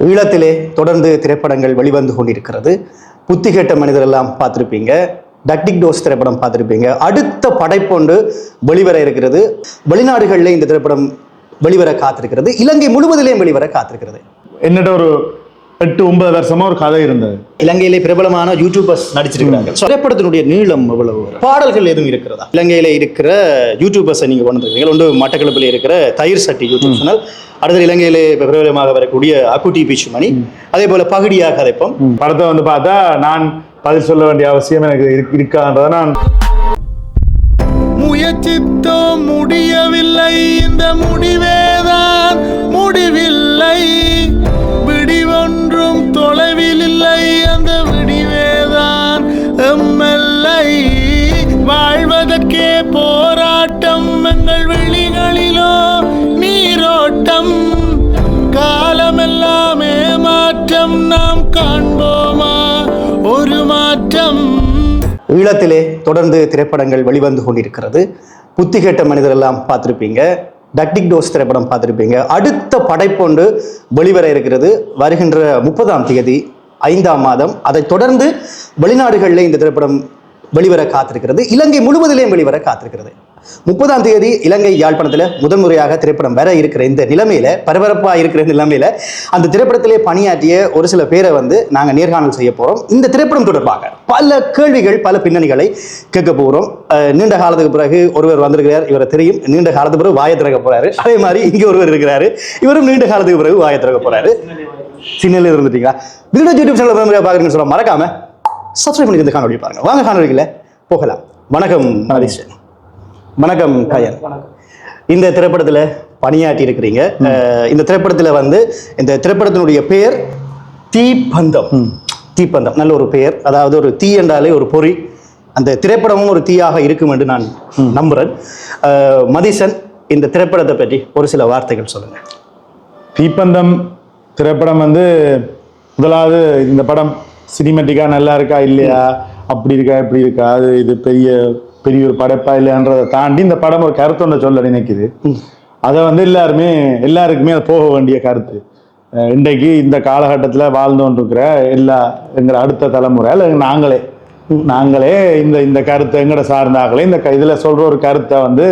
ஈழத்திலே தொடர்ந்து திரைப்படங்கள் வெளிவந்து கொண்டிருக்கிறது. புத்தி கேட்ட மனிதர் எல்லாம் பார்த்துருப்பீங்க. டக்டிக் டோஸ் திரைப்படம் பார்த்துருப்பீங்க. அடுத்த படைப்பொன்று வெளிவர இருக்கிறது. வெளிநாடுகளில் இந்த திரைப்படம் வெளிவர காத்திருக்கிறது. இலங்கை முழுவதிலேயும் வெளிவர காத்திருக்கிறது. என்னோட ஒரு எட்டு ஒன்பது வருஷமா ஒரு கதை இருந்தது. இலங்கையிலே பிரபலமான யூடியூபர்ஸ் நடிச்சிருக்கிறாங்க திரைப்படத்தினுடைய நீளம் எவ்வளவு? பாடல்கள் எதுவும் இருக்கிறதா? இலங்கையில இருக்கிற யூடியூபர்ஸை நீங்க கொண்டு வந்திருக்கீங்க ஒன்று மட்டக்களப்பில் இருக்கிற தயிர் சட்டி யூடியூப் சேனல் அடுத்து இலங்கையிலே பிரபலமாக வரக்கூடிய அக்குட்டி பீச் மணி அதே போல பகுடியாக கதைப்போம் படத்தை வந்து பார்த்தா நான் பதில் சொல்ல வேண்டிய அவசியம் எனக்கு இருக்கு- இருக்கான்றதை நான் முயற்சித்தோம் முடியவில்லை. இந்த முடிவேதான் முடிவில்லை. போராட்டம் வெள்ளிகளிலோ நீரோட்டம் காலமெல்லாமே மாற்றம் நாம் காண்போமா? ஒரு மாற்றம். ஈழத்திலே தொடர்ந்து திரைப்படங்கள் வெளிவந்து கொண்டிருக்கிறது. புத்தி கேட்ட மனிதர் எல்லாம் பார்த்துருப்பீங்க. டக்டிக் டோஸ் திரைப்படம் பார்த்துருப்பீங்க. அடுத்த படைப்பொண்டு வெளிவர இருக்கிறது. வருகின்ற முப்பதாம் தேதி ஐந்தாம் மாதம். அதைத் தொடர்ந்து வெளிநாடுகளில் இந்த திரைப்படம் வெளிவர காத்திருக்கிறது. இலங்கை முழுவதிலேயும் வெளிவர காத்திருக்கிறது. முப்பதாம் தேதி இலங்கை யாழ்ப்பாணத்தில் முதன் முறையாக திரைப்படம் வர இருக்கிற இந்த நிலைமையில பரபரப்பாக இருக்கிற இந்த நிலைமையில அந்த திரைப்படத்திலே பணியாற்றிய ஒரு சில பேரை வந்து நாங்கள் நேர்காணல் செய்ய போறோம். இந்த திரைப்படம் தொடர்பாக பல கேள்விகள் பல பின்னணிகளை கேட்க போகிறோம் நீண்ட காலத்துக்கு பிறகு ஒருவர் வந்திருக்கிறார் இவரை தெரியும். நீண்ட காலத்துக்கு பிறகு வாயை திறக்க போறாரு. அதே மாதிரி இங்கே ஒருவர் இருக்கிறாரு. இவரும் நீண்ட காலத்துக்கு பிறகு வாயை திறக்க போறாரு. சின்னல இருந்துட்டீங்களா? வீடியோ யூடியூப் சேனல் பார்க்குறீங்கன்னு சொல்ல மறக்காம சப்ஸ்கிரைப் பண்ணி இந்த காணொலி பாருங்க. வாங்க காணொலிகளை போகலாம். வணக்கம் ஹரிஷன் வணக்கம் கயன் இந்த திரைப்படத்தில் பணியாற்றி இருக்கிறீங்க இந்த திரைப்படத்தில் வந்து இந்த திரைப்படத்தினுடைய பெயர் தீப்பந்தம். தீப்பந்தம் நல்ல ஒரு பெயர். அதாவது ஒரு தீ என்றாலே ஒரு பொறி. அந்த திரைப்படமும் ஒரு தீயாக இருக்கும் என்று நான் நம்புறேன். அஹ் மதிசன் இந்த திரைப்படத்தை பற்றி ஒரு சில வார்த்தைகள் சொல்லுங்க. தீப்பந்தம் திரைப்படம் வந்து முதலாவது இந்த படம் சினிமேட்டிக்கா நல்லா இருக்கா இல்லையா? அப்படி இருக்கா இப்படி இருக்கா? அது இது பெரிய பெரிய ஒரு படைப்பா இல்லையான்றதை தாண்டி இந்த படம் ஒரு கருத்து ஒன்று சொல்ல நினைக்குது. அதை வந்து எல்லாருமே எல்லாருக்குமே அது போக வேண்டிய கருத்து. இன்றைக்கு இந்த காலகட்டத்தில் வாழ்ந்து கொண்டிருக்கிற எல்லா எங்களை அடுத்த தலைமுறை இல்லை நாங்களே நாங்களே இந்த இந்த கருத்தை எங்கட சார்ந்தாங்களே இந்த இதுல சொல்ற ஒரு கருத்தை வந்து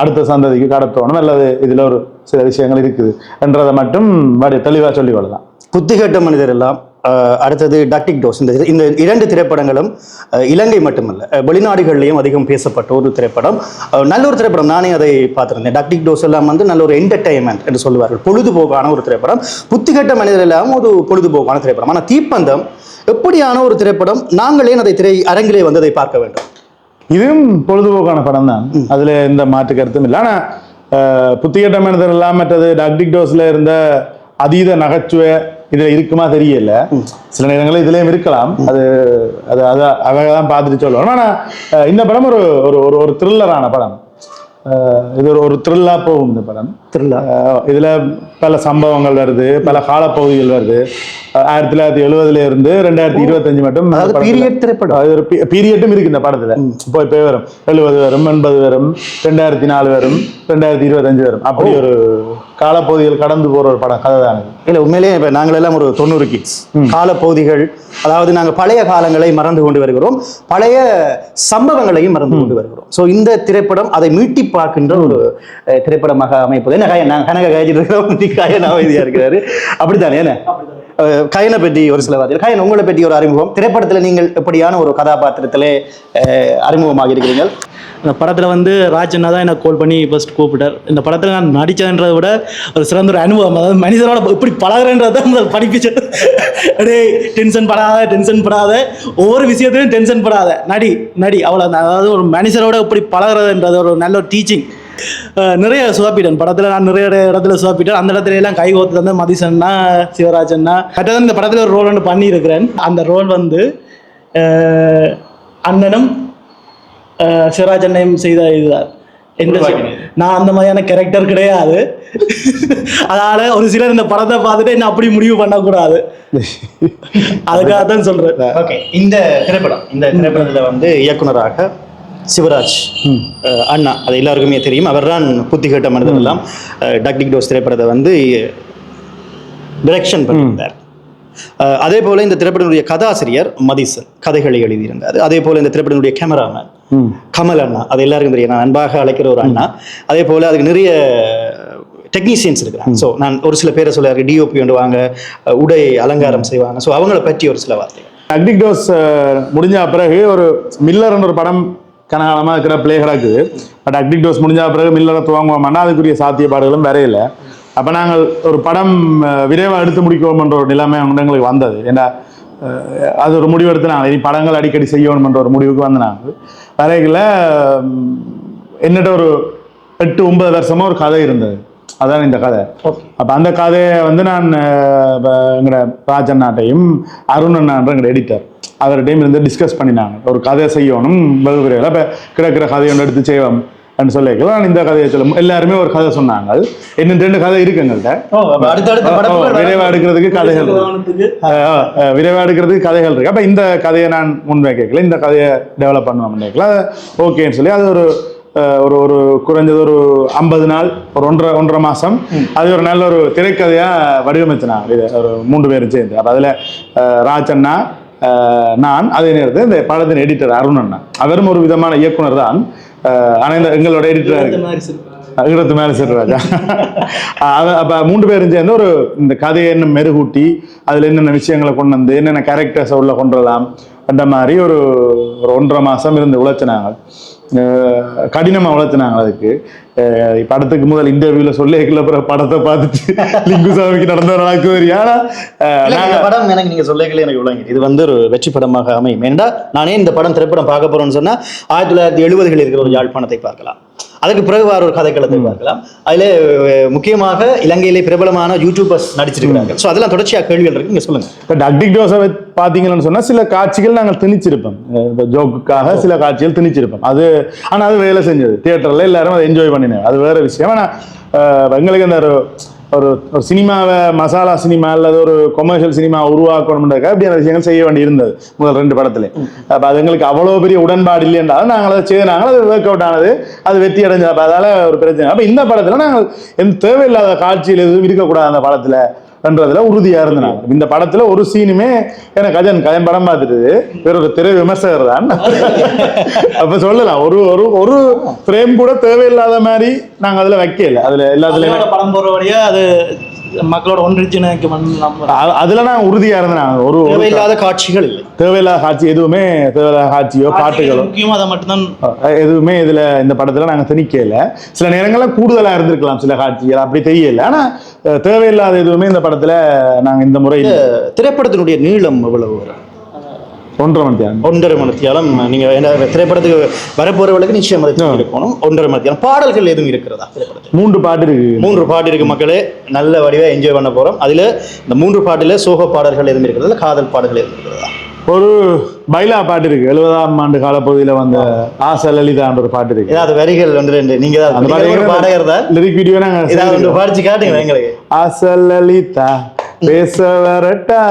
அடுத்த சந்ததிக்கு கடத்தணும் அல்லது இதுல ஒரு சில விஷயங்கள் இருக்குது என்றதை மட்டும் வடி தெளிவா சொல்லிக் கொள்ளலாம். புத்திகட்ட மனிதர் எல்லாம் அடுத்தது டாக்டிக் டோஸ் இந்த இந்த இரண்டு திரைப்படங்களும் இலங்கை மட்டுமல்ல வெளிநாடுகள்லையும் அதிகம் பேசப்பட்ட ஒரு திரைப்படம். நல்ல ஒரு திரைப்படம். நானே அதை பார்த்திருந்தேன். டாக்டிக் டோஸ் எல்லாம் வந்து நல்ல ஒரு என்டர்டைன்மெண்ட் என்று சொல்லுவார்கள். பொழுதுபோக்கான ஒரு திரைப்படம். புத்திகட்ட மனிதர் எல்லாம் ஒரு பொழுதுபோக்கான திரைப்படம். ஆனால் தீப்பந்தம் எப்படியான ஒரு திரைப்படம்? நாங்களே அதை திரை அரங்கிலே வந்து அதை பார்க்க வேண்டும். இதுவும் பொழுதுபோக்கான படம் தான். அதுல எந்த மாற்று கருத்தும் இல்லை. ஆனா அஹ், புத்திகட்ட மனிதர் எல்லாம் மற்றது டக்டிக் டோஸ்ல இருந்த அதீத நகைச்சுவை இதுல இருக்குமா தெரியல. சில நேரங்களில் இதுலயும் இருக்கலாம். அது அது அது அவங்க தான் பார்த்துட்டு சொல்லுவாங்க. ஆனா இந்த படம் ஒரு ஒரு ஒரு த்ரில்லரான படம். இது ஒரு ஒரு த்ரில்லா போகும் இந்த படம். அஹ், இதுல பல சம்பவங்கள் வருது பல காலப்பகுதிகள் வருது. ஆயிரத்தி தொள்ளாயிரத்தி எழுபதுல இருந்து ரெண்டாயிரத்தி இருபத்தஞ்சு மட்டும் பீரியட் திரைப்படம். அது ஒரு பீரியட்டும் இருக்கு இந்த படத்துல. இப்போ இப்போ வரும். எழுபது வரும் எண்பது வரும் ரெண்டாயிரத்தி நாலு வரும் ரெண்டாயிரத்தி இருபத்தஞ்சு வரும். அப்படி ஒரு காலப்பகுதிகள் கடந்து போற ஒரு படம் கதை தான். இல்லை உண்மையிலேயே இப்போ நாங்கள் எல்லாம் ஒரு தொண்ணூறு கிட்ஸ் காலப்பகுதிகள் அதாவது நாங்கள் பழைய காலங்களை மறந்து கொண்டு வருகிறோம். பழைய சம்பவங்களையும் மறந்து கொண்டு வருகிறோம். ஸோ இந்த திரைப்படம் அதை மீட்டி பார்க்கின்ற ஒரு திரைப்படமாக அமைப்பது. என்ன கயன் நான் கனக காய்ச்சிட்டு இருக்கிறோம். கயன் அமைதியாக இருக்கிறாரு. அப்படித்தானே என்ன? கயனை பற்றி ஒரு சில வார்த்தைகள். கயன் உங்களை பற்றி ஒரு அறிமுகம். திரைப்படத்தில் நீங்கள் எப்படியான ஒரு கதாபாத்திரத்திலே அறிமுகமாக இருக்கிறீர்கள்? இந்த படத்தில் வந்து ராஜன்னா தான் எனக்கு கால் பண்ணி ஃபஸ்ட் கூப்பிட்டார். இந்த படத்தில் நான் நடித்ததுன்றதை விட ஒரு சிறந்த ஒரு அனுபவம். அதாவது மனிதனோட எப்படி பழகிறன்றதை முதல் படிப்பிச்சு அப்படியே டென்ஷன் படாத டென்ஷன் படாத. ஒவ்வொரு விஷயத்துலையும் டென்ஷன் படாத. நடி நடி அவ்வளோ அதாவது ஒரு மனுஷரோட எப்படி பழகிறதுன்றது ஒரு நல்ல ஒரு டீச்சிங் நிறைய சுவாப்பிட்டேன். படத்தில் நான் நிறைய இடத்துல சுவாப்பிட்டேன். அந்த இடத்துல எல்லாம் கை கோத்து தந்த மதிசன்னா சிவராஜன்னா கரெக்டாக இந்த படத்தில் ஒரு ரோல் ஒன்று பண்ணியிருக்கிறேன். அந்த ரோல் வந்து அண்ணனும் சிவராஜ் அண்ணையும் செய்த இதுதான். என்ன சொல்- நான் அந்த மாதிரியான கேரக்டர் கிடையாது. அதனால ஒரு சிலர் இந்த படத்தை பார்த்துட்டு என்ன அப்படி முடிவு பண்ணக்கூடாது. அதுக்காக தான் சொல்றேன். ஓகே இந்த திரைப்படம் இந்த திரைப்படத்தில் வந்து இயக்குனராக சிவராஜ் அண்ணா அது எல்லாருக்குமே தெரியும். அவர்தான் புத்தி கேட்ட மனிதர் எல்லாம். டக்டிக் டோஸ் திரைப்படத்தை வந்து டிரெக்ஷன் பண்ணியிருந்தார். அதே போல இந்த திரைப்படத்தினுடைய கதாசிரியர் மதிசன் கதைகளை எழுதியிருந்தார். அதே போல இந்த திரைப்படத்தினுடைய கேமராமேன் கமல் அண்ணா அது எல்லாருக்கும் தெரியும். நான் அன்பாக அழைக்கிற ஒரு அண்ணா. அதே போல அதுக்கு நிறைய டெக்னீஷியன்ஸ் இருக்கிறாங்க. ஸோ நான் ஒரு சில பேரை சொல்ல டிஓபி வாங்க உடை அலங்காரம் செய்வாங்க. ஸோ அவங்கள பற்றி ஒரு சில வார்த்தைகள். அக்டிக் டோஸ் முடிஞ்ச பிறகு ஒரு மில்லர்ன்ற ஒரு படம் கனகாலமாக இருக்கிற பிளே கிடக்குது பட் அக்டிக் டோஸ் முடிஞ்ச பிறகு மில்லரை துவங்குவோம்னா அதுக்குரிய சாத்தியப்பாடுகளும் வரையில அப்போ நாங்கள் ஒரு படம் விரைவாக எடுத்து முடிக்கணும்ன்ற ஒரு நிலைமை எங்களுக்கு வந்தது. ஏன்னா அது ஒரு முடிவு எடுத்து நாங்கள் இனி படங்கள் அடிக்கடி செய்யணும்ன்ற ஒரு முடிவுக்கு வந்து நாங்கள் என்னட்ட ஒரு எட்டு ஒன்பது வருஷமா ஒரு கதை இருந்தது. அதான் இந்த கதை. அப்போ அந்த கதையை வந்து நான் எங்கட ராஜன் நாட்டையும் அருண் அண்ணான்ற எங்கட எடிட்டர் அவர்கிட்டையும் இருந்து டிஸ்கஸ் பண்ணினாங்க. ஒரு கதை செய்யணும் வெகு விரைவில். இப்போ கிடக்கிற கதையை ஒன்று எடுத்து செய்வோம். அப்படின்னு சொல்லிக்கலாம் நான் இந்த கதையை சொல்ல எல்லாருமே ஒரு கதை சொன்னாங்க இன்னும் ரெண்டு கதை இருக்கு எங்கள்கிட்ட விரைவா எடுக்கிறதுக்கு கதைகள் விரைவா எடுக்கிறதுக்கு கதைகள் இருக்கு. அப்ப இந்த கதையை நான் முன்வைக்கல இந்த கதையை டெவலப் பண்ணுவோம் நினைக்கல ஓகேன்னு சொல்லி அது ஒரு ஒரு ஒரு குறைஞ்சது ஒரு ஐம்பது நாள் ஒரு ஒன்றரை ஒன்றரை மாசம். அது ஒரு நல்ல ஒரு திரைக்கதையா வடிவமைச்சினாங்க. இது ஒரு மூன்று பேரும் சேர்ந்து. அப்ப அதுல அஹ், ராஜ் அண்ணா அஹ், நான் அதே நேரத்தில் இந்த படத்தின் எடிட்டர் அருண் அண்ணா. அவரும் ஒரு விதமான இயக்குனர் தான். அஹ், ஆனா இந்த எங்களோட எடிட்டர் அகிரத்து மேல சிறுராஜா அப்ப மூன்று பேரும் சேர்ந்து ஒரு இந்த கதையை இன்னும் மெருகூட்டி அதுல என்னென்ன விஷயங்களை கொண்டு வந்து என்னென்ன கேரக்டர்ஸை உள்ள கொண்டு வரலாம் அந்த மாதிரி ஒரு ஒரு ஒன்றரை மாசம் இருந்து உழைச்சினாங்க. அஹ் கடினமா உழைச்சினாங்க அதுக்கு. படத்துக்கு முதல் இன்டர்வியூல சொல்லிக்கல அப்புறம் படத்தை பார்த்துட்டு லிங்குசாமிக்கு நடந்த நடக்கு இந்த படம் எனக்கு நீங்க சொல்லக்கல எனக்கு விளங்கி இது வந்து ஒரு வெற்றி படமாக அமையும். ஏன்டா நானே இந்த படம் திரைப்படம் பார்க்க போறேன்னு சொன்னா ஆயிரத்தி தொள்ளாயிரத்தி எழுபதுகளில் இருக்கிற ஒரு யாழ்ப்பாணத்தை பார்க்கலாம். அதுக்கு பிறகு வேற ஒரு கதைக்களத்தை பார்க்கலாம். அதுல முக்கியமாக இலங்கையிலே பிரபலமான யூடியூபர்ஸ் நடிச்சிருக்கிறாங்க ஸோ அதெல்லாம் தொடர்ச்சியா கேள்விகள் இருக்கு. நீங்க சொல்லுங்க. இப்போ டக்டிக் டோஸை பார்த்தீங்கன்னு சொன்னா சில காட்சிகள் நாங்கள் திணிச்சிருப்போம். இப்ப ஜோக்குக்காக சில காட்சிகள் திணிச்சிருப்போம். அது ஆனா அது வேலை செஞ்சது. தியேட்டர்ல எல்லாரும் அதை என்ஜாய் பண்ணினாங்க. அது வேற விஷயம். ஆனா அஹ் எங்களுக்கு அந்த ஒரு ஒரு சினிமாவை மசாலா சினிமா அல்லது ஒரு கொமர்ஷியல் சினிமா உருவாக்கணும்ன்றதுக்காக இப்படி அந்த விஷயங்கள் செய்ய வேண்டி இருந்தது முதல் ரெண்டு படத்துல. அப்போ அது எங்களுக்கு அவ்வளோ பெரிய உடன்பாடு இல்லைன்றாலும் நாங்கள் அதை செய்தாங்க அது ஒர்க் அவுட் ஆனது அது வெற்றி அடைஞ்சது. அப்போ அதால் ஒரு பிரச்சனை. அப்போ இந்த படத்தில் நாங்கள் எந்த தேவையில்லாத காட்சியில் எதுவும் இருக்கக்கூடாது அந்த படத்தில். பண்றதுல உறுதியா இருந்தாங்க இந்த படத்துல ஒரு சீனுமே எனக்கு கஜன் கஜன் படம் பார்த்துட்டு வேற ஒரு திரை விமர்சகர் தான். அப்ப சொல்லலாம் ஒரு ஒரு ஒரு ஃப்ரேம் கூட தேவையில்லாத மாதிரி நாங்க அதுல வைக்கல. அதுல எல்லாத்துலயுமே படம் போற வழியா அது மக்களோட அ- அதுல நான் உறுதியா இருந்தாங்க ஒரு தேவையில்லாத காட்சிகள் இல்லை. தேவையில்லாத காட்சி எதுவுமே தேவையில்லாத காட்சியோ பாட்டுகளோ முக்கியமா அதை மட்டும்தான் எதுவுமே இதுல இந்த படத்துல நாங்க திணிக்கல. சில நேரங்கள்ல கூடுதலா இருந்திருக்கலாம் சில காட்சிகள் அப்படி தெரியல. ஆனா தேவையில்லாத எதுவுமே இந்த படத்துல நாங்க இந்த முறை. திரைப்படத்தினுடைய நீளம் எவ்வளவு வரும்? ஒன்றரை மணி நேரம் ஒன்றரை மணித்தியாலம் நீங்க என்ன திரைப்படத்துக்கு வரப்போறவர்களுக்கு நிச்சயம் இருக்கணும். ஒன்றரை மணித்தியாலம் பாடல்கள் எதுவும் இருக்கிறதா திரைப்படத்தில்? மூன்று பாட்டு இருக்கு மூன்று பாட்டு இருக்கு மக்களே. நல்ல வடிவா என்ஜாய் பண்ண போறோம். அதுல இந்த மூன்று பாட்டுல சோக பாடல்கள் எதுவும் இருக்கிறது? காதல் பாடல்கள் எதுவும் இருக்கிறதா? ஒரு பைலா பாட்டு இருக்கு. எழுபதாம் ஆண்டு காலப்பகுதியில வந்த ஆசை லலிதான்ற ஒரு பாட்டு இருக்கு. ஏதாவது வரிகள் வந்து ரெண்டு. நீங்க அந்த பாடகர் தான். லிரிக் வீடியோ நாங்க ஏதாவது பாடிச்சு காட்டுங்க எங்களுக்கு. ஆசை லலிதா பேச வரட்டா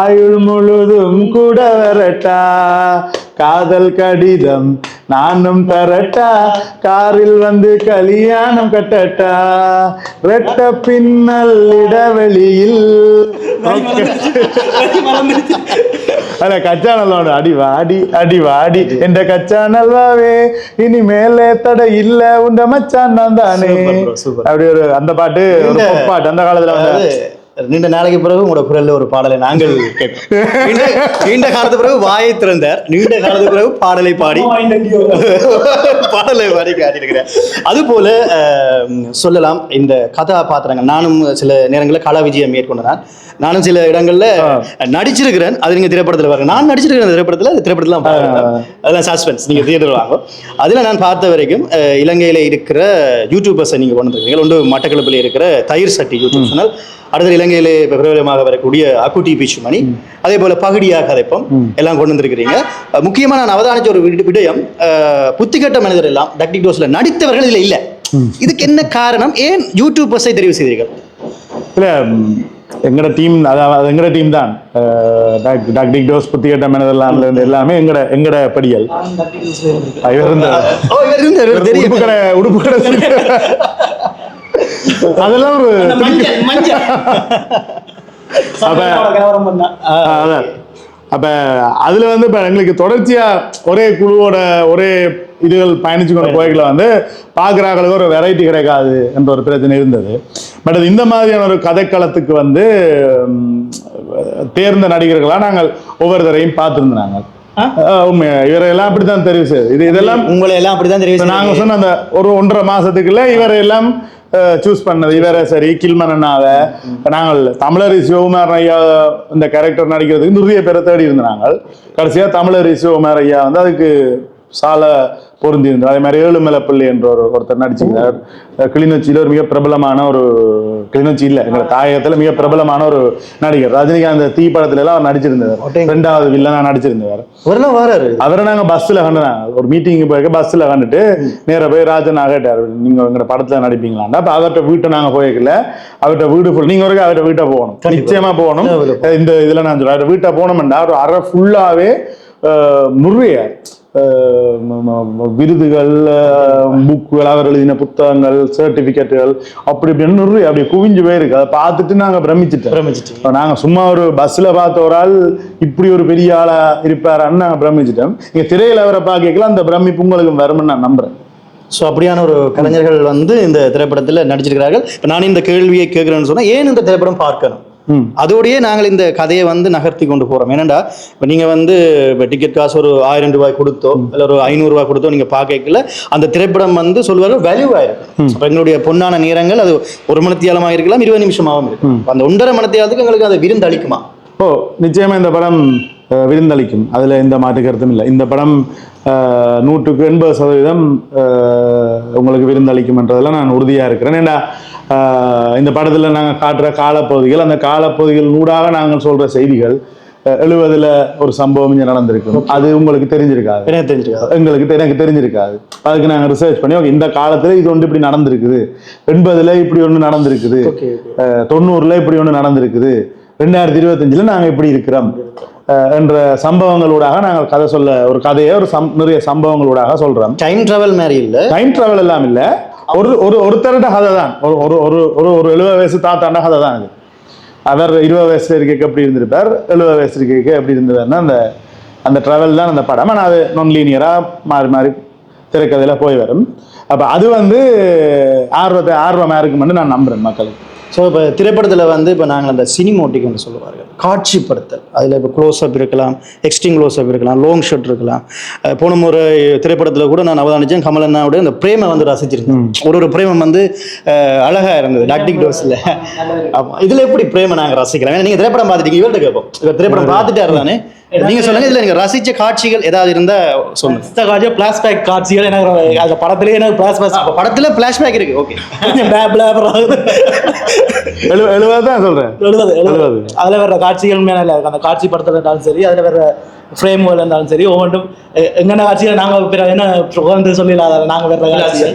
ஆயுள் முழுதும் கூட வரட்டா. காதல் கடிதம் நானும் தரட்டா காரில் வந்து கல்யாணம் கட்டட்டா. ரெட்ட பின்னல் இடைவெளியில். அட கச்சானலோட அடி வாடி அடி வாடி என்ற கச்சானல்வாவே இனி மேலே தடை இல்ல உண்ட மச்சான் நான் தானே. அப்படி ஒரு அந்த பாட்டு பாட்டு அந்த காலத்துல நீண்ட நாளைக்கு பிறகு உங்களோட குரல்ல ஒரு பாடலை நாங்கள் கேட்போம். நீண்ட காலத்துக்கு பிறகு வாயை திறந்தார். நீண்ட காலத்துக்கு பிறகு பாடலை பாடி பாடலை பாடி காட்டியிருக்கிறேன் அது போல அஹ், சொல்லலாம் இந்த கதாபாத்திரங்கள் நானும் சில நேரங்களில் கலா விஜயம் மேற்கொண்டேன் நானும் சில இடங்கள்ல நடிச்சிருக்கிறேன். அது நீங்க திரைப்படத்துல பாருங்க. நான் நடிச்சிருக்கிறேன் அந்த திரைப்படத்துல அந்த திரைப்படத்துல பாருங்க அதெல்லாம் சஸ்பென்ஸ் நீங்க தியேட்டர் வாங்க. அதுல நான் பார்த்த வரைக்கும் இலங்கையில இருக்கிற யூடியூபர்ஸை நீங்க கொண்டு வந்திருக்கீங்க. ஒன்று மட்டக்களப்பில் இருக்கிற தயிர் சட்டி யூடியூப் சேனல் அடுத்த இலங்கையிலே பிரபலமாக வரக்கூடிய அக்குட்டி பீச்சு மணி அதே போல பகுடியா கதைப்பம் எல்லாம் கொண்டு வந்திருக்கிறீங்க. அஹ், முக்கியமா நான் அவதானிச்ச ஒரு விட- விடயம் அஹ், புத்திகட்ட மனிதர் எல்லாம் டக்டிக் டோஸ்ல நடித்தவர்கள் இதுல இல்ல. இதுக்கு என்ன காரணம்? ஏன் யூடியூபர்ஸை தெரிவு செய்தீர்கள்? இல்ல ம், எங்கட டீம் அதாவது எங்கட டீம் தான். டாக்டிக் டோஸ் புத்தி கேட்ட மனிதர்லாம் இருந்து எல்லாமே எங்கட எங்கட படியல் இவர் இருந்த. ஓ இவர் அதெல்லாம் ஒரு அப்ப அப்ப அதுல வந்து இப்ப எங்களுக்கு தொடர்ச்சியா ஒரே குழுவோட ஒரே இதுகள் பயணிச்சு. கொண்டு போய்களை வந்து பாக்குறாங்களுக்கு ஒரு வெரைட்டி கிடைக்காது என்ற ஒரு பிரச்சனை இருந்தது. பட் அது இந்த மாதிரியான ஒரு கதைக்களத்துக்கு வந்து தேர்ந்த நடிகர்களா நாங்கள் ஒவ்வொருத்தரையும் உண்மையா இவரையெல்லாம் அப்படித்தான் தெரிவு செய்யுது இது இதெல்லாம் உங்களை எல்லாம் அப்படிதான் இப்ப தெரியும் நாங்க சொன்ன அந்த ஒரு ஒன்றரை மாசத்துக்குள்ள இவரை எல்லாம் சூஸ் பண்ணது. இவரை சரி கில்மன் அண்ணாவை. நாங்கள் தமிழரி சிவகுமார் ஐயா இந்த கேரக்டர் நடிக்கிறதுக்கு நிறைய பேரை தேடி இருந்த நாங்கள். கடைசியா தமிழரி சிவகுமார் ஐயா வந்து அதுக்கு சால பொருந்தி இருந்தார் அதே மாதிரி ஏழுமலைப்பள்ளி என்ற ஒரு ஒருத்தர் நடிச்சிருந்தார். கிளிநொச்சியில ஒரு மிக பிரபலமான ஒரு கிளிநொச்சி இல்ல எங்க தாயகத்துல மிக பிரபலமான ஒரு நடிகர். ரஜினிகாந்த் தீ படத்துல எல்லாம் அவர் நடிச்சிருந்தார் ரெண்டாவது வில்லனா நடிச்சிருந்தார் அவரெல்லாம் வராரு. அவரை நாங்க பஸ்ல கண்டுனாங்க ஒரு மீட்டிங் போயிருக்க பஸ்ல கண்டுட்டு நேரா போய் ராஜன் கேட்டார் நீங்க எங்க படத்துல நடிப்பீங்களாண்டா அப்ப அவர்கிட்ட வீட்டை நாங்க போயிருக்கல. அவர்கிட்ட வீடு full- நீங்க வரைக்கும் அவர்கிட்ட வீட்டை போகணும். நிச்சயமா போகணும். இந்த இதுல நான் அவர்ட்ட வீட்டை போனோம்னா ஒரு அரை ஃபுல்லாவே முறைய விருதுகள் புக்குகள் அவர் எழுதின புத்தகங்கள் சர்டிபிகேட்டுகள் அப்படி இப்படின்னு நிறைய அப்படி குவிஞ்சு போயிருக்கு. அதை பார்த்துட்டு நாங்க பிரமிச்சிட்டோம். பிரமிச்சிட்டீங்க. இப்ப நாங்க சும்மா ஒரு பஸ்ல பார்த்த ஒரு ஆள் இப்படி ஒரு பெரிய ஆளா இருப்பாரான்னு நாங்க பிரமிச்சிட்டோம். இங்க திரையில அவரை பார்க்கல அந்த பிரமிப்பு உங்களுக்கு வரும்னு நான் நம்புறேன். ஸோ அப்படியான ஒரு கலைஞர்கள் வந்து இந்த திரைப்படத்தில் நடிச்சிருக்கிறார்கள். இப்போ நான் இந்த கேள்வியை கேட்குறேன்னு சொன்னா ஏன் இந்த திரைப்படம் பார்க்கணும். அதோடயே நாங்கள் இந்த கதையை வந்து நகர்த்தி கொண்டு போறோம். ஏனண்டா இப்போ நீங்க வந்து இப்போ டிக்கெட் காசு ஒரு ஆயிரம் ரூபாய் கொடுத்தோ இல்லை ஒரு ஐநூறு ரூபாய் கொடுத்தோ நீங்க பார்க்கல அந்த திரைப்படம் வந்து சொல்வார்கள் வேல்யூ ஆயிருக்கும் அப்போ எங்களுடைய பொன்னான நேரங்கள் அது ஒரு மணித்தியாலமாக இருக்கலாம் இருபது நிமிஷமாகவும் இருக்கும் அந்த ஒன்றரை மணித்தியாலத்துக்கு எங்களுக்கு அது விருந்து அளிக்குமா? ஓ நிச்சயமா இந்த படம் விருந்தளிக்கும். அதுல எந்த மாற்று கருத்தும் இல்லை. இந்த படம் நூற்றுக்கு எண்பது சதவீதம் உங்களுக்கு விருந்தளிக்கும்ன்றதுல நான் உறுதியா இருக்கிறேன். ஏன்னா இந்த படத்துல நாங்க காட்டுற காலப்பகுதிகள் அந்த காலப்பகுதிகள் நூடாக நாங்கள் சொல்ற செய்திகள் அஹ், எழுவதுல ஒரு சம்பவம் இங்க நடந்திருக்கும். அது உங்களுக்கு தெரிஞ்சிருக்காது. எனக்கு தெரிஞ்சிருக்காது. எங்களுக்கு எனக்கு தெரிஞ்சிருக்காது. அதுக்கு நாங்கள் ரிசர்ச் பண்ணி ஓகே இந்த காலத்துல இது ஒன்று இப்படி நடந்திருக்குது. எண்பதுல இப்படி ஒன்று நடந்திருக்குது. தொண்ணூறுல இப்படி ஒன்று நடந்திருக்குது. ரெண்டாயிரத்தி இருபத்தஞ்சுல நாங்க இப்படி இருக்கிறோம். என்ற சம்பவங்களூடாக நாங்கள் கதை சொல்ல ஒரு கதையை ஒரு சம் நிறைய சம்பவங்களூடாக சொல்றோம். டைம் டிராவல் மாதிரி இல்லை. டைம் டிராவல் எல்லாம் இல்ல. ஒரு ஒரு ஒருத்தருட கதை தான். ஒரு ஒரு ஒரு ஒரு ஒரு எழுபது வயசு தாத்தாண்ட கதை தான் இது அவர் இருபது வயசுல இருக்க எப்படி இருந்திருப்பார்? எழுபது வயசு இருக்க எப்படி இருந்திருந்தாருன்னா அந்த அந்த டிராவல் தான் அந்த படம். ஆனால் அது நான் லீனியரா மாறி மாறி திரைக்கதையில போய் வரும். அப்ப அது வந்து ஆர்வத்தை ஆர்வமா இருக்குமென்னு நான் நம்புறேன் மக்களுக்கு ஸோ இப்போ திரைப்படத்தில் வந்து இப்போ நாங்கள் அந்த சினிமோட்டிக் என்று சொல்லுவார்கள். காட்சிப்படுத்தல். அதில் இப்போ க்ளோஸ்அப் இருக்கலாம் எக்ஸ்ட்ரீம் க்ளோஸ்அப் இருக்கலாம் லாங் ஷாட் இருக்கலாம். போன முறை திரைப்படத்தில் கூட நான் அவதானிச்சேன் கமலண்ணாவோட இந்த பிரேமை வந்து ரசிச்சிருந்தேன். ஒரு ஒரு பிரேமம் வந்து அஹ், அழகா இருந்தது டாக்டிக் டோஸில் ஆமாம் இதில் எப்படி பிரேமை நாங்கள் ரசிக்கலாம்? ஏன்னா நீங்கள் திரைப்படம் பார்த்துட்டீங்க இவர்கிட்ட கேட்போம். இப்போ திரைப்படம் பார்த்துட்டாரு தானே? நீங்கள் சொல்லுங்கள் இதில் நீங்கள் ரசித்த காட்சிகள் ஏதாவது இருந்தால் சொல்லுங்கள் இந்த காட்சியா பிளாஷ்பேக் காட்சிகள் எனக்கு அந்த படத்திலேயே எனக்கு பிளாஷ்பேக் படத்தில் ஃப்ளாஷ்பேக் இருக்குது ஓகே எழுபது தான் சொல்றேன். எழுபது எழுபது. அதில் வர்ற காட்சிகள் மேலே இருக்கு அந்த காட்சி படத்தில் இருந்தாலும் சரி அதில் வர்ற ஃப்ரேம்கள் இருந்தாலும் சரி ஒவ்வொன்றும் எங்கன காட்சியில் நாங்கள் பிற என்ன புகழ்ந்து சொல்லிடலாம் நாங்கள் வர்ற காட்சிகள்.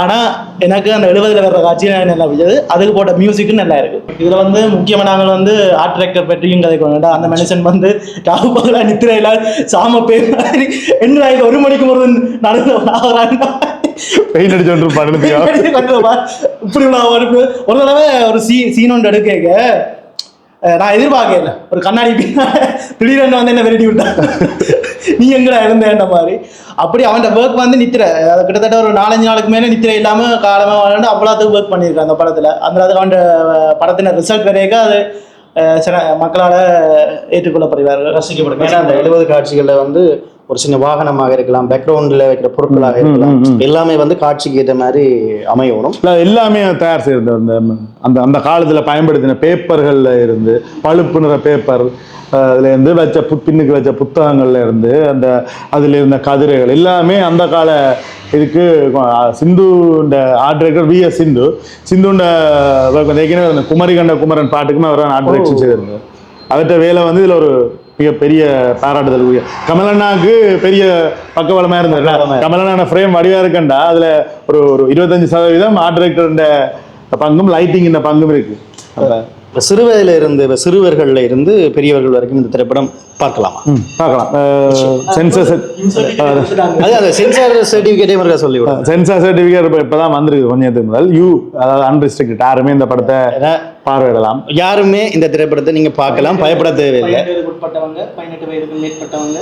ஆனால் எனக்கு அந்த எழுபதுல வர்ற எனக்கு நல்லா பிடிச்சது. அதுக்கு போட்ட மியூசிக்கும் நல்லா இருக்கு. இதில் வந்து முக்கியமாக நாங்கள் வந்து ஆர்ட் டிரெக்டர் பற்றியும் கதை கொண்டா அந்த மனுஷன் வந்து ராகு பகலா நித்திரையில சாம பேர் மாதிரி என்ன ஒரு மணிக்கு ஒரு நடந்து பெயின் அடிச்சு ஒன்று பண்ணுறதுக்கா இப்படி ஒரு தடவை ஒரு சீ சீன் ஒன்று எடுக்க நான் எதிர்பார்க்கல ஒரு கண்ணாடி பின்னால திடீரென்று வந்து என்ன வெரைட்டி விட்டா? நீ எங்கடா இருந்தேன்ற மாதிரி. அப்படி அவன் ஒர்க் வந்து நித்திர. அது கிட்டத்தட்ட ஒரு நாலஞ்சு நாளுக்கு மேலே நித்திர இல்லாமல் காலமாக வாழ்ந்து அவ்வளோத்துக்கு ஒர்க் பண்ணியிருக்கான் அந்த படத்தில். அந்த அதுக்கு அவன் படத்தின ரிசல்ட் வரைக்கும் அது சில மக்களால் ஏற்றுக்கொள்ளப்படுகிறார்கள். ரசிக்கப்படும். ஏன்னா அந்த எழுபது காட்சிகளில் வந்து ஒரு சின்ன வாகனமாக இருக்கலாம் பேக்ரவுண்டில் வைக்கிற பொருட்களாக இருக்கலாம். எல்லாமே வந்து காட்சிக்கு ஏற்ற மாதிரி அமையணும். எல்லாமே தயார் செய்யறது அந்த அந்த அந்த காலத்துல பயன்படுத்தின பேப்பர்கள்ல இருந்து பழுப்பு நிற பேப்பர் அதுல இருந்து வச்ச பின்னுக்கு வச்ச புத்தகங்கள்ல இருந்து அந்த அதுல இருந்த கதிரைகள் எல்லாமே அந்த கால இதுக்கு Sindhu art director V S Sindhu சிந்துண்ட ஏற்கனவே அந்த குமரி கண்ட குமரன் பாட்டுக்குமே அவர் ஆர்ட் டைரக்ஷன் செய்திருந்தார். அவர்கிட்ட வேலை வந்து இதுல ஒரு மிகப்பெரிய பாராட்டுதல் உரிய கமலண்ணாக்கு பெரிய பக்கபலமா இருந்தது. கமலண்ணா ஃப்ரேம் வடிவா இருக்கண்டா அதுல ஒரு ஒரு இருபத்தஞ்சு சதவீதம் ஆர்ட் டைரக்டர் பங்கும் லைட்டிங் இந்த பங்கும் இருக்கு. அப்ப இப்ப சிறுவயதில் இருந்து இப்ப சிறுவர்கள்ல இருந்து பெரியவர்கள் வரைக்கும் இந்த திரைப்படம் பார்க்கலாமா? பார்க்கலாம். சென்சஸ் அது அந்த சென்சார் சர்டிபிகேட்டே இருக்கா சொல்லி சென்சார் சர்டிஃபிகேட் இப்போ இப்போ தான் வந்திருக்கு கொஞ்சத்துக்கு முதல். யூ அதாவது அன்ரிஸ்ட்ரிக்டட் யாருமே இந்த படத்தை பார்வையிடலாம். யாருமே இந்த திரைப்படத்தை நீங்க பார்க்கலாம். பயப்பட தேவையில்லை. உட்பட்டவங்க பதினெட்டு வயதுக்கு மேற்பட்டவங்க.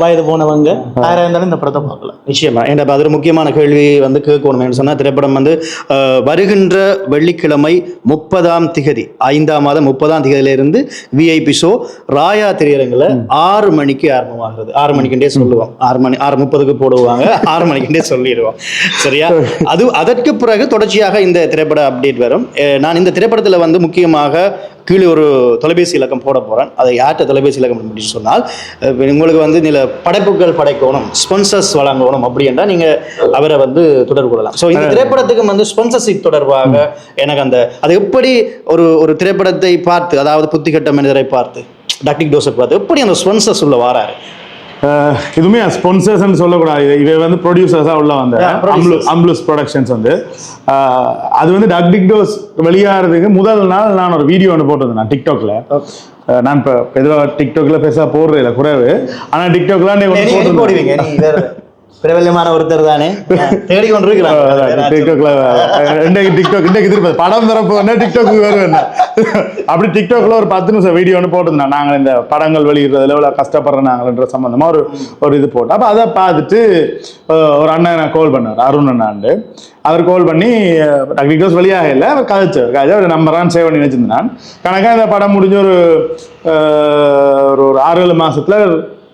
வயது போனவங்க யாராக இருந்தாலும் இந்த படத்தை பார்க்கலாம். நிச்சயமா. ஏன்னா அது ஒரு முக்கியமான கேள்வி வந்து கேட்கணும் சொன்னா திரைப்படம் வந்து வருகின்ற வெள்ளிக்கிழமை முப்பதாம் திகதி ஐந்தாம் மாதம் முப்பதாம் திகதியிலிருந்து விஐபி ஷோ ராயா திரையரங்குல ஆறு மணிக்கு ஆரம்பமாகிறது. ஆறு மணிக்குண்டே சொல்லுவோம். ஆறு மணி ஆறு முப்பதுக்கு போடுவாங்க. ஆறு மணிக்குண்டே சொல்லிடுவோம். சரியா? அது அதற்கு பிறகு தொடர்ச்சியாக இந்த திரைப்பட அப்டேட் வரும். நான் இந்த திரைப்படத்துல வந்து முக்கியமாக கீழே ஒரு தொலைபேசி இலக்கம் போட போறேன். அதை யார்கிட்ட தொலைபேசி இலக்கம் அப்படின்னு சொன்னால் உங்களுக்கு வந்து நில படைப்புகள் படைக்கணும் ஸ்பான்சர்ஸ் வழங்கணும் அப்படி என்றால் நீங்க அவரை வந்து தொடர்பு கொள்ளலாம். ஸோ இந்த திரைப்படத்துக்கும் வந்து ஸ்பான்சர்ஷிப் தொடர்பாக எனக்கு அந்த அது எப்படி ஒரு ஒரு திரைப்படத்தை பார்த்து அதாவது புத்திகட்ட மனிதரை பார்த்து டாக்டிக் டோஸை பார்த்து எப்படி அந்த ஸ்பான்சர்ஸ் உள்ள வாராரு? இதுவுமே ஸ்பான்சர்ஸ்னு சொல்லக்கூடாது. இவ- வந்து ப்ரொடியூசர்ஸாக உள்ள வந்த producers. அம்ப்ளூஸ் ப்ரொடக்ஷன்ஸ் வந்து. அது வந்து டக்டிக் டோஸ் வெளியாகிறதுக்கு முதல் நாள் நான் ஒரு வீடியோ ஒன்று போட்டிருந்தேன் டிக்டாக்ல நான் இப்போ எதுவாக டிக்டாக்ல பெருசாக போடுறது இல்லை குறைவு. ஆனால் டிக்டாக்ல நீ போட்டிருந்தேன். பிரபல்யமான ஒருத்தர் தானே? தேடி கொண்டு இருக்கிறாங்க படம் என்ன டிக்டாக் வருவேன் அப்படி டிக்டாக்ல ஒரு பத்து நிமிஷம் வீடியோ ஒன்று போட்டிருந்தேன். நாங்கள் இந்த படங்கள் வெளியிடுறதுல எவ்வளோ கஷ்டப்படுறோம் நாங்கள்ன்ற சம்மந்தமா ஒரு ஒரு இது போட்டோம் அப்போ அதை பார்த்துட்டு ஒரு அண்ணன் நான் கால் பண்ணார். அருண் அண்ணாண்டு. அவர் கால் பண்ணி டிக்டாக்ஸ் வெளியாக இல்லை. அவர் கதைச்சார். கதைச்சு அவர் நம்பரான் சேவ் பண்ணி கணக்காக இந்த படம் முடிஞ்ச ஒரு ஒரு ஒரு ஆறு ஏழு மாசத்துல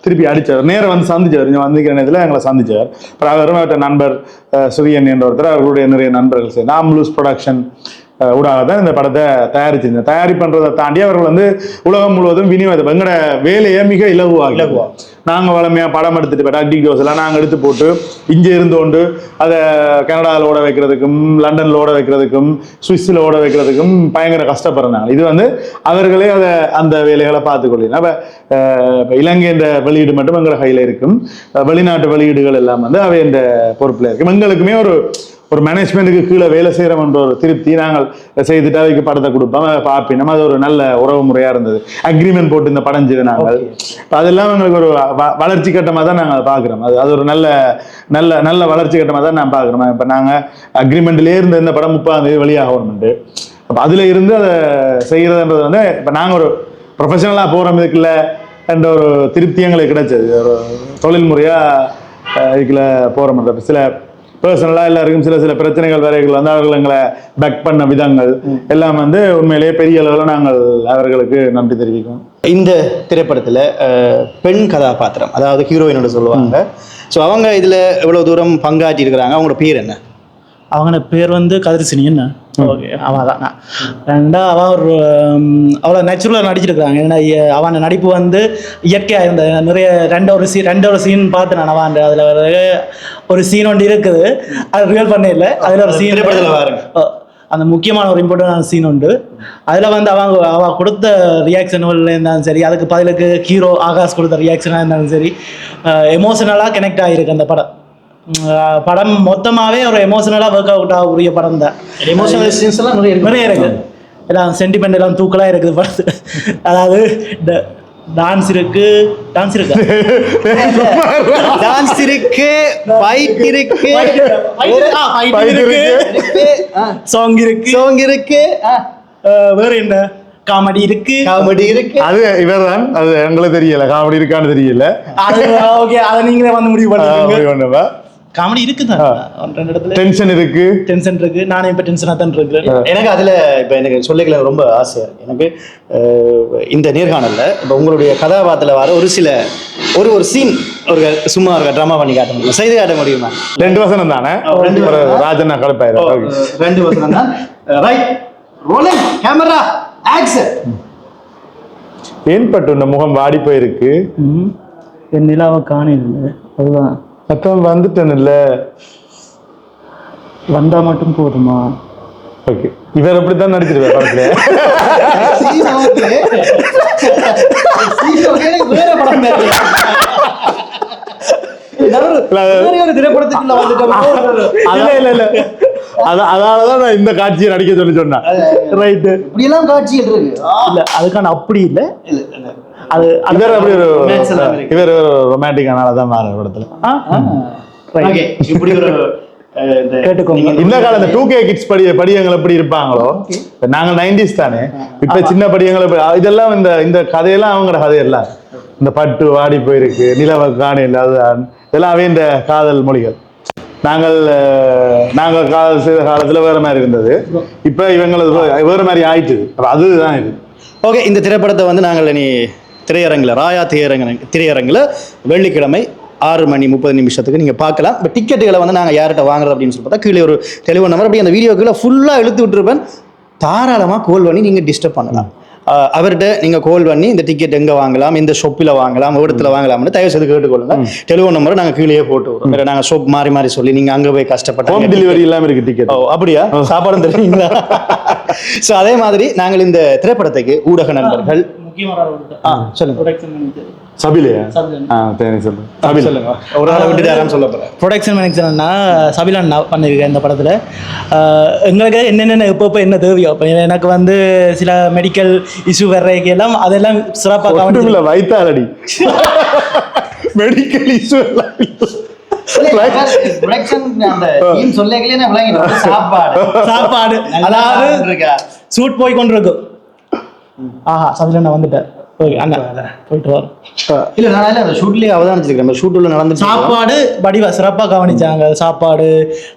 திருப்பி அடிச்சார். நேரம் வந்து சந்திச்சார். இங்கே வந்திருக்கிற நேரத்தில் எங்களை சந்திச்சார். அப்புறம் அவர் நண்பர் அஹ், சுரியன் என்ற ஒருத்தர் அவர்களுடைய நிறைய நண்பர்கள் சேர்ந்து ஆம்லூஸ் ப்ரொடக்ஷன் ஊடாக தான் இந்த படத்தை தயாரிச்சிருந்தேன் தயாரிப்புன்றதை தாண்டி அவர்கள் வந்து உலகம் முழுவதும் விநியோகம் எங்களோட வேலையை மிக இலகுவாக இலகுவா. நாங்கள் வளமையாக படம் எடுத்துட்டு டாக்டிக் டோஸ் எல்லாம் நாங்கள் எடுத்து போட்டு இங்கே இருந்து கொண்டு அதை கனடாவில் ஓட வைக்கிறதுக்கும் லண்டனில் ஓட வைக்கிறதுக்கும் சுவிஸில் ஓட வைக்கிறதுக்கும் பயங்கர கஷ்டப்படுறாங்க. இது வந்து அவர்களே அதை அந்த வேலைகளை பார்த்துக்கொள்ளலாம் இப்போ இலங்கை என்ற வெளியீடு மட்டும் எங்களோட கையில் இருக்கும். வெளிநாட்டு வெளியீடுகள் எல்லாம் வந்து அவை இந்த பொறுப்பில் இருக்கும். எங்களுக்குமே ஒரு ஒரு மேனேஜ்மெண்ட்டுக்கு கீழே வேலை செய்கிறோம்ன்ற ஒரு திருப்தி நாங்கள் செய்துட்டு அவைக்கு படத்தை கொடுப்போம். அதை பார்ப்பினோம் அது ஒரு நல்ல உறவு முறையாக இருந்தது. அக்ரிமெண்ட் போட்டு இந்த படம் செய்து நாங்கள். இப்ப அதெல்லாம் எங்களுக்கு ஒரு வ- வளர்ச்சி கட்டமாக தான் நாங்கள் பார்க்குறோம். அது அது ஒரு நல்ல நல்ல நல்ல வளர்ச்சி கட்டமாக தான் நான் பார்க்குறோம். இப்போ நாங்கள் அக்ரிமெண்ட்லேயே இருந்த இந்த படம் முப்பதாம் தேதி வெளியாகணும்ட்டு அப்போ அதில் இருந்து அதை செய்கிறதுன்றது வந்து இப்போ நாங்கள் ஒரு ப்ரொஃபஷனலாக போகிறோம் இதுக்குள்ள என்ற ஒரு திருப்தி எங்களுக்கு கிடைச்சது. ஒரு தொழில் முறையாக இதுக்குள்ள போகிற மாதிரி சில பர்சனலாக எல்லாருக்கும் சில சில பிரச்சனைகள் வரைகள் வந்து அவர்கள் எங்களை பேக் பண்ண விதங்கள் எல்லாம் வந்து உண்மையிலேயே பெரிய அளவில் நாங்கள் அவர்களுக்கு நன்றி தெரிவிக்கிறோம். இந்த திரைப்படத்துல பெண் கதாபாத்திரம் அதாவது ஹீரோயினோட சொல்லுவாங்க. ஸோ அவங்க இதுல எவ்வளவு தூரம் பங்காற்றி இருக்கிறாங்க அவங்களோட பேர் என்ன? அவங்களோட பேர் வந்து கதிர்சினி என்ன? ஓகே அவள் தான் ரெண்டா அவள் ஒரு அவ்வளோ நேச்சுரலாக நடிச்சிருக்காங்க ஏன்னா அவன் நடிப்பு வந்து இயற்கையாக இருந்த. நிறைய ரெண்டு ஒரு சீன் ரெண்டு ஒரு சீன் பார்த்து நான் அவன் அதில் ஒரு சீன் ஒன்று இருக்குது. அது ரியல் பண்ண இல்லை. அதில் ஒரு சீன். அந்த முக்கியமான ஒரு இம்பார்ட்டன்டான சீன் உண்டு. அதில் வந்து அவங்க அவ கொடுத்த ரியாக்ஷன்கள் இருந்தாலும் சரி அதுக்கு பதிலுக்கு ஹீரோ ஆகாஷ் கொடுத்த ரியாக்ஷனாக இருந்தாலும் சரி எமோஷனலாக கனெக்ட் ஆகிருக்கு அந்த படம். படம் மொத்தமாகவே ஒரு எமோஷனலாக ஒர்க் அவுட் ஆகக்கூடிய படம் தான். எமோஷனல் சீன்ஸ் எல்லாம் நிறைய இருக்கு. நிறைய இருக்கு. எல்லாம் சென்டிமெண்ட் எல்லாம் தூக்கலாக இருக்குது படத்து அதாவது டான்ஸ் இருக்கு டான்ஸ் இருக்கு? டான்ஸ் இருக்கு ஃபைட் இருக்கு Fight இருக்கு. சாங் இருக்கு. சாங் இருக்கு. அஹ், வேற என்ன? காமெடி இருக்கு. காமெடி இருக்கு. அது இவர்தான். அது எங்களுக்கு தெரியல. காமெடி இருக்கான்னு தெரியல. ஓகே அதை நீங்களே வந்து முடிவு பண்ணுங்க. காமெடி இருக்கு தான் ரெண்டு இடத்துல. டென்ஷன் இருக்கு. டென்ஷன் இருக்கு. நானே இப்போ டென்ஷனாக தான் இருக்கிறேன் எனக்கு அதுல இப்ப எனக்கு சொல்லிக்கல ரொம்ப ஆசை. எனக்கு இந்த நேர்காணல்ல இப்ப உங்களுடைய கதாபாத்திரத்துல வர ஒரு சில ஒரு ஒரு சீன் ஒரு சும்மா ஒரு ட்ராமா பண்ணி காட்ட முடியுமா? செய்து காட்ட முடியுமா? ரெண்டு வசனம் தானே? ரெண்டு. ராஜண்ணா கலப்பாயிரம் ரெண்டு வசனம் தான். ரைட் ரோலிங் கேமரா ஆக்சன் ஏன்பட்டு இந்த முகம் வாடி போயிருக்கு. என் நிலாவை காணில்ல அதுதான். அப்புறம் வந்துட்டேன் இல்ல வந்தா மட்டும் போதுமா? ஓகே இவர் அப்படித்தான் நடிச்சிருவார் படத்துல. அதனாலதான் நான் இந்த காட்சியை நடிக்க சொல்லி சொன்னேன். ரைட்டு இப்படியெல்லாம் காட்சிகள் இருக்கு. இல்ல அதுக்கான அப்படி இல்ல. அது இவர் அப்படி ஒரு எல்லாம். இவர் ஒரு ரொமான்டிக்கானால தான் மாற படத்துல. Okay, இப்படி ஒரு அஹ், இந்த இந்த டூ கே கிட்ஸ் படிய படியங்கள் எப்படி இருப்பாங்களோ நாங்க நைன்டிஸ் தானே இப்ப சின்ன படியங்கள் இதெல்லாம் இந்த இந்த கதையெல்லாம் அவங்களோட கதையெல்லாம் இந்த பட்டு வாடி போயிருக்கு நிலவ காணி இல்லாததான் இதெல்லாம் அவை இந்த காதல் மொழிகள். நாங்கள் நாங்கள் காதல் செய்த காலத்துல வேற மாதிரி இருந்தது. இப்ப இவங்களது வேற மாதிரி ஆயிட்டு அதுதான் இது. ஓகே இந்த திரைப்படத்தை வந்து நாங்கள் இனி திரையரங்கில் ராயா திரையரங்க திரையரங்கில் வெள்ளிக்கிழமை ஆறு மணி முப்பது நிமிஷத்துக்கு நீங்கள் பார்க்கலாம். இப்போ டிக்கெட்டுகளை வந்து நாங்கள் யார்கிட்ட வாங்குறது அப்படின்னு சொல்லி பார்த்தா கீழே ஒரு டெலிஃபோன் நம்பர் அப்படி அந்த வீடியோக்குள்ள ஃபுல்லாக இழுத்து விட்டுருப்பேன். தாராளமாக கால் பண்ணி நீங்கள் டிஸ்டர்ப் பண்ணலாம். அவர்கிட்ட நீங்கள் கால் பண்ணி இந்த டிக்கெட் எங்கே வாங்கலாம் இந்த ஷாப்பில் வாங்கலாம் இடத்துல வாங்கலாம்னு தயவு செய்து கேட்டுக்கொள்ளுங்க. டெலிஃபோன் நம்பரை நாங்கள் கீழே போட்டு வேறு நாங்கள் ஷாப் மாறி மாறி சொல்லி நீங்கள் அங்கே போய் ஹோம் கஷ்டப்பட்டு டெலிவரி இல்லாம இருக்கு டிக்கெட் அப்படியா? சாப்பாடும் தெரியுங்களா ஸோ அதே மாதிரி நாங்கள் இந்த திரைப்படத்துக்கு ஊடக நண்பர்கள் முக்கியமான ஆ சொல்லுங்க. சபிலையா? சொல்லுங்க ஒரு ஆளை விட்டுட்டு யாரும் சொல்ல ப்ரொடக்ஷன் மேனேஜர்னா சபிலான் நான் பண்ணியிருக்கேன் இந்த படத்தில். எங்களுக்கு என்னென்ன எப்பப்போ என்ன தேவையோ இப்போ எனக்கு வந்து சில மெடிக்கல் இஷ்யூ வர்றதுக்கு எல்லாம் அதெல்லாம் சிறப்பாக ஒன்றுமில்ல வைத்தாலடி மெடிக்கல் இஷ்யூ சாப்பாடு. சாப்பாடு. அதாவது சூட் போய் கொண்டிருக்கும். ஆஹா சபிலன் வந்துட்டார். ஓகே அண்ணா போயிட்டு வரோம். இல்ல நான் இல்ல அந்த ஷூட்லயே அவதானிச்சிருக்கேன் ஷூட் உள்ள நடந்து சாப்பாடு வடிவா சிறப்பா கவனிச்சாங்க. சாப்பாடு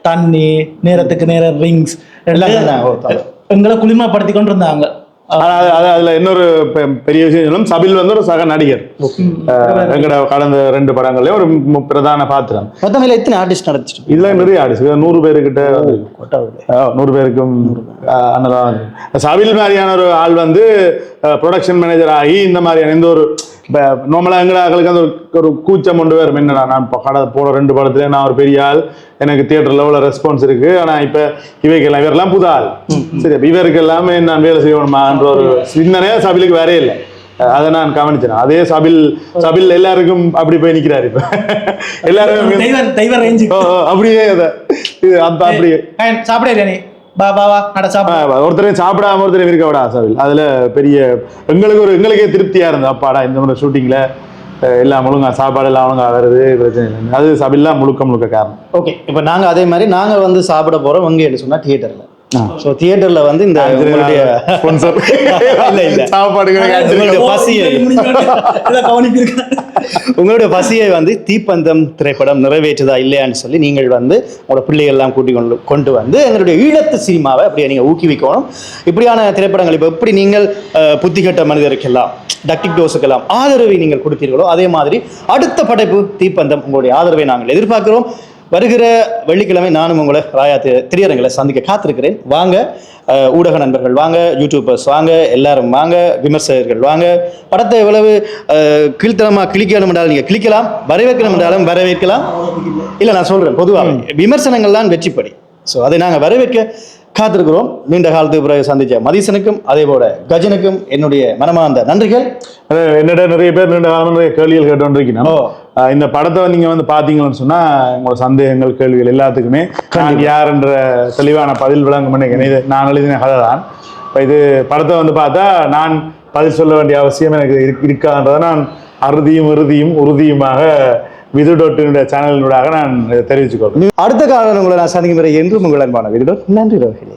தண்ணி நேரத்துக்கு நேரம் ரிங்ஸ் எல்லாம். எங்களை குளிமைப்படுத்தி கொண்டு இருந்தாங்க அதுல இன்னொரு பெரிய விஷயம் சபில் வந்து ஒரு சக நடிகர். எங்கட கடந்த ரெண்டு படங்கள்லயும் ஒரு பிரதான பாத்திரம். மொத்தம் எத்தனை ஆர்டிஸ்ட் நடத்திட்டு இதுல நிறைய ஆடிச்சு நூறு பேருக்கிட்ட நூறு பேருக்கும் அண்ணலாம். சபில் மாதிரியான ஒரு ஆள் வந்து ப்ரொடக்ஷன் மேனேஜர் ஆகி இந்த மாதிரியான எந்த ஒரு நார்மலா எங்களுக்கு அந்த ஒரு- கூச்சம் கொண்டு வரும். என்னடா நான் இப்போ கடை போன ரெண்டு படத்துல நான் ஒரு பெரிய ஆள். எனக்கு தியேட்டர் லெவலில் ரெஸ்பான்ஸ் இருக்கு. ஆனா இப்ப இவைக்கெல்லாம் இவரெல்லாம் புது ஆள். சரி இவருக்கு எல்லாமே நான் வேலை செய்யணுமான்ற ஒரு சிந்தனையே சபிலுக்கு வேறே இல்லை. அதை நான் கவனிச்சேன் அதே சபில் சபில் எல்லாருக்கும் அப்படி போய் நிக்கிறாரு இப்ப. எல்லாரும் அப்படியே அத அப்படியே. சாப்பிட நீ ஒருத்தரையும் சாப்பிடாம ஒருத்தரையும் இருக்க விடா சாவில் அதுல பெரிய எங்களுக்கு ஒரு எங்களுக்கே திருப்தியா இருந்தது. அப்பாடா இந்த மாதிரி ஷூட்டிங்ல எல்லாம் ஒழுங்கா சாப்பாடு எல்லாம் ஒழுங்கா வருது பிரச்சனை இல்லை அது சபில்லாம் முழுக்க முழுக்க காரணம். ஓகே இப்போ நாங்க அதே மாதிரி நாங்க வந்து சாப்பிட போறோம் எங்க என்ன சொன்னா தியேட்டர்ல ஸோ தியேட்டர்ல வந்து இந்த உங்களுடைய ஸ்பான்சர் இல்ல, இல்ல. சாப்பாடு உங்களுடைய பசியை உங்களுடைய பசியை வந்து தீப்பந்தம் திரைப்படம் நிறைவேற்றுதா இல்லையான்னு சொல்லி நீங்கள் வந்து உங்களோட பிள்ளைகள் எல்லாம் கூட்டி கொண்டு கொண்டு வந்து எங்களுடைய ஈழத்து சினிமாவை அப்படியே நீங்கள் ஊக்குவிக்கணும். இப்படியான திரைப்படங்கள் இப்போ எப்படி நீங்கள் அஹ், புத்திகட்ட மனிதருக்கெல்லாம் டக்டிக் டோஸுக்கெல்லாம் ஆதரவை நீங்கள் கொடுத்தீர்களோ அதே மாதிரி அடுத்த படைப்பு தீப்பந்தம் உங்களுடைய ஆதரவை நாங்கள் எதிர்பார்க்கிறோம். வருகிற வெள்ளிக்கிழமை நானும் உங்களை ராயா திரையரங்களை சந்திக்க காத்திருக்கிறேன். வாங்க ஊடக நண்பர்கள் வாங்க யூடியூபர்ஸ் வாங்க எல்லாரும் வாங்க விமர்சகர்கள் வாங்க. படத்தை எவ்வளவு அஹ், கீழ்த்தனமா கிளிக்கணும் என்றாலும் நீங்க கிளிக்கலாம் வரவேற்கணும் என்றாலும் வரவேற்கலாம். இல்ல நான் சொல்றேன் பொதுவாக விமர்சனங்கள் தான் வெற்றிப்படி. ஸோ அதை நாங்க வரவேற்க காத்திருக்கிறோம். நீண்ட காலத்துக்கு பிறகு சந்திச்ச மதீசனுக்கும் அதே போல கஜனுக்கும் என்னுடைய மனமார்ந்த நன்றிகள். என்னிட நிறைய பேர் நீண்ட காலம் நிறைய கேள்விகள் கேட்டோன்றிருக்கணும் ஓ. இந்த படத்தை நீங்க வந்து பாத்தீங்கன்னு சொன்னா உங்களோட சந்தேகங்கள் கேள்விகள் எல்லாத்துக்குமே நான் யாருன்ற தெளிவான பதில் விளங்கும் இது நான் எழுதின கதை தான் இப்போ இது படத்தை வந்து பார்த்தா நான் பதில் சொல்ல வேண்டிய அவசியம் எனக்கு இருக்கு- இருக்கான்றதை நான் அறுதியும் இறுதியும் உறுதியுமாக விது டொட்டினுடைய சேனலினூடாக நான் இதை தெரிவிச்சுக்கொள்கிறேன். அடுத்த காலம் உங்களை நான் சந்திக்கும் வரை என்றும் உங்கள் அன்பான வீடு நன்றி ரோஹிணி